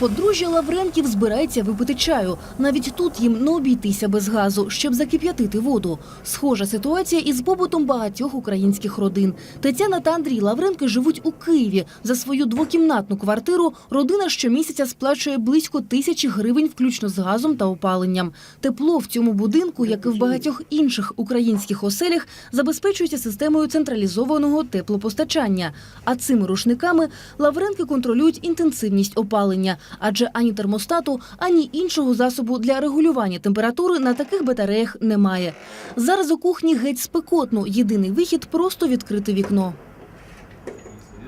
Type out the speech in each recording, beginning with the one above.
Подружжя Лавренків збирається випити чаю. Навіть тут їм не обійтися без газу, щоб закип'ятити воду. Схожа ситуація із побутом багатьох українських родин. Тетяна та Андрій Лавренки живуть у Києві. За свою двокімнатну квартиру родина щомісяця сплачує близько тисячі гривень, включно з газом та опаленням. Тепло в цьому будинку, як і в багатьох інших українських оселях, забезпечується системою централізованого теплопостачання. А цими рушниками Лавренки контролюють інтенсивність опалення, адже ані термостату, ані іншого засобу для регулювання температури на таких батареях немає. Зараз у кухні геть спекотно. Єдиний вихід просто відкрити вікно.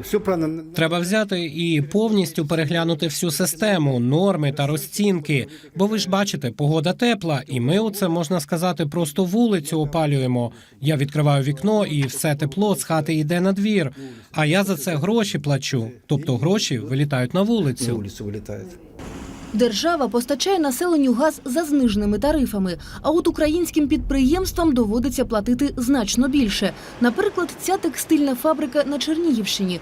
Все правильно. Треба взяти і повністю переглянути всю систему, норми та розцінки. Бо ви ж бачите, погода тепла, і ми оце можна сказати, просто вулицю опалюємо. Я відкриваю вікно, і все тепло з хати йде на двір. А я за це гроші плачу. Тобто гроші вилітають на На вулицю. Держава постачає населенню газ за зниженими тарифами, а от українським підприємствам доводиться платити значно більше. Наприклад, ця текстильна фабрика на Чернігівщині.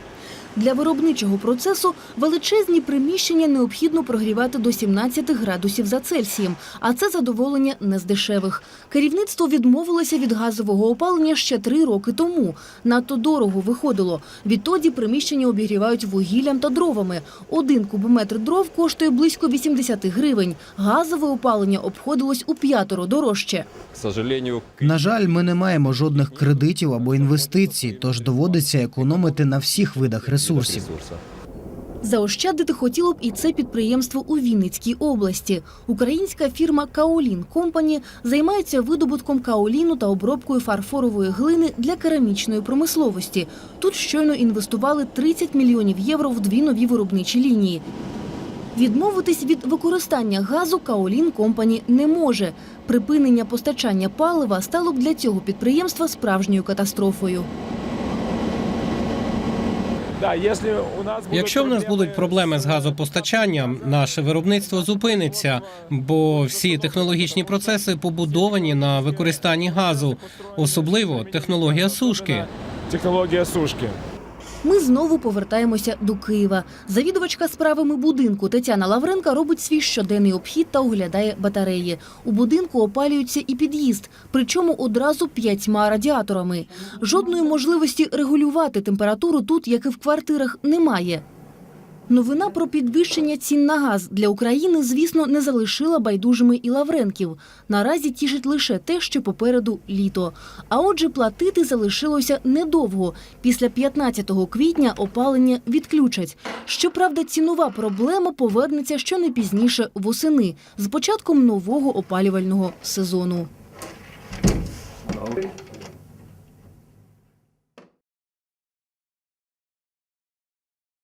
Для виробничого процесу величезні приміщення необхідно прогрівати до 17 градусів за Цельсієм, а це задоволення не з дешевих. Керівництво відмовилося від газового опалення ще три роки тому. Надто дорого виходило. Відтоді приміщення обігрівають вугіллям та дровами. Один кубометр дров коштує близько 80 гривень. Газове опалення обходилось у п'ятеро дорожче. На жаль, ми не маємо жодних кредитів або інвестицій, тож доводиться економити на всіх видах ресурсів. Ресурса. Заощадити хотіло б і це підприємство у Вінницькій області. Українська фірма Каолін Компані займається видобутком каоліну та обробкою фарфорової глини для керамічної промисловості. Тут щойно інвестували 30 мільйонів євро в дві нові виробничі лінії. Відмовитись від використання газу Каолін Компані не може. Припинення постачання палива стало б для цього підприємства справжньою катастрофою. Да, если у нас будут Якщо в нас будуть проблеми з газопостачанням, наше виробництво зупиниться, бо всі технологічні процеси побудовані на використанні газу, особливо технологія сушки. Технологія сушки. Ми знову повертаємося до Києва. Завідувачка справами будинку Тетяна Лавренка робить свій щоденний обхід та оглядає батареї. У будинку опалюється і під'їзд, причому одразу п'ятьма радіаторами. Жодної можливості регулювати температуру тут, як і в квартирах, немає. Новина про підвищення цін на газ для України, звісно, не залишила байдужими і Лавренків. Наразі тішить лише те, що попереду літо. А отже, платити залишилося недовго. Після 15 квітня опалення відключать. Щоправда, цінова проблема повернеться що не пізніше восени з початком нового опалювального сезону.